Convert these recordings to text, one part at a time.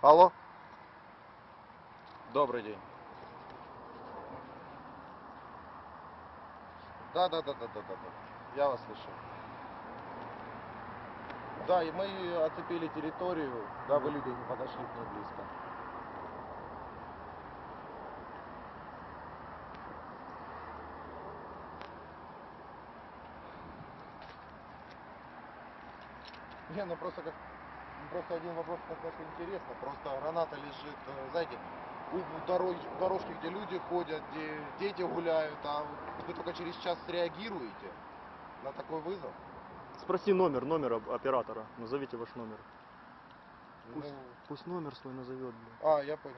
Алло? Добрый день. Да, да, да, да, да, да, да. Я вас слышу. Да, и мы оцепили территорию, дабы люди не подошли к ней близко. Не, ну просто как просто один вопрос как так интересно. Просто граната лежит, э, знаете, у дороги, дорожки, где люди ходят, где дети гуляют, а вы только через час реагируете на такой вызов. Спроси номер, номер оператора. Назовите ваш номер. Пусть, Ну, пусть номер свой назовет. блин. а, я понял.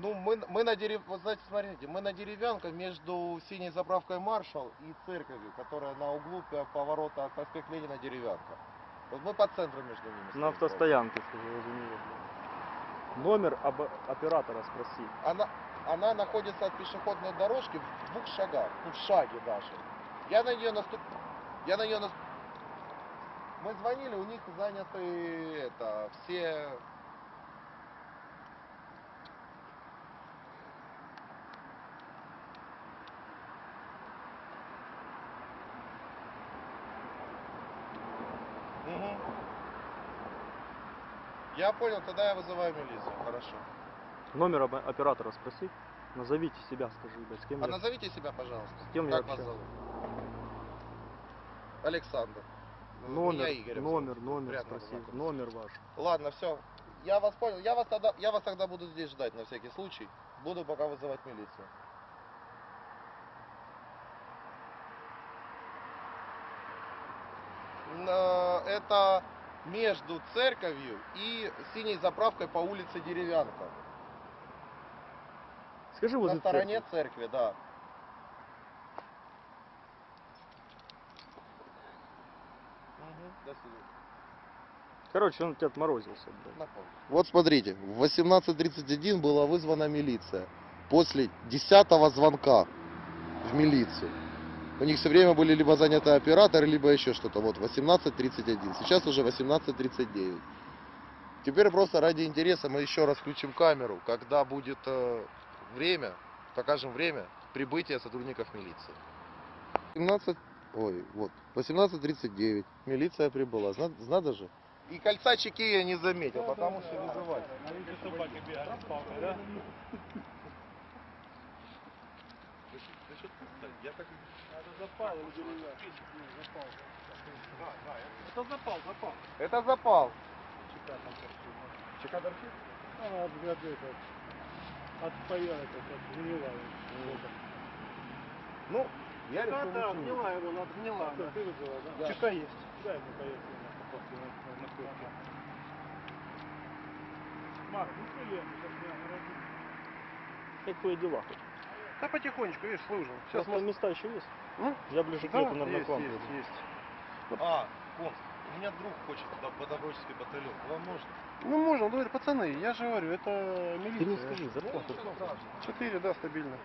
Ну, мы, мы на дерев... Вот знаете, смотрите, мы на деревянках между синей заправкой Маршал и церковью, которая на углу поворота проспект Ленина деревянка. Вот мы по центру между ними. стоим На автостоянке, скажи. Номер об- оператора спроси. Она, она находится от пешеходной дорожки в двух шагах, ну, в шаге даже. Я на нее наступ... Я на нее нас... Мы звонили, у них заняты это, все... Я понял, тогда я вызываю милицию, хорошо. Номер об- оператора спроси. Назовите себя, скажи, блядь, с кем А я. назовите себя, пожалуйста. С кем я как вас зовут? Александр. Номер, Меня Игорем номер, зовут. номер спроси. Номер ваш. Ладно, все. Я вас понял. Я вас тогда, я вас тогда буду здесь ждать на всякий случай. Буду пока вызывать милицию. На- Это между церковью и синей заправкой по улице Деревянка. Скажи возле На стороне церкви. церкви, да. Свидания. Короче, он тебя отморозился, блядь. Вот смотрите, в 18.31 была вызвана милиция. После 10 звонка в милицию. У них все время были либо заняты операторы, либо еще что-то. Вот 18.31. Сейчас уже 18.39. Теперь просто ради интереса мы еще раз включим камеру. Когда будет э, время, покажем время прибытия сотрудников милиции. 17, ой, вот, 18.39. Милиция прибыла. Зна- Надо же. И кольца чеки я не заметил, потому что вызывать. Палкой, да? Я так... Это запал деревянный? Не, запал. Это запал, запал. Это запал. Чека там торчит. Чека торчит? Она от как от это как гнилая. Ну, я Да, решил да, не гнилая была, гнила. Да. Да? Да. Чека есть. Дай ему поехали на капотке, на, на, на куртке. Марк, ну что я сейчас я огородил. Как твои дела? Да потихонечку, видишь, служим. Сейчас там места еще есть? М? Я ближе к Да, лету, наверное, есть, к вам есть, есть. А, Комс, у меня друг хочет туда в добровольческий батальон. Вам можно? Ну можем, говорю, пацаны, я же говорю, это Ты милиция. мне скажи, зарплату Ну. Четыре, да, стабильно.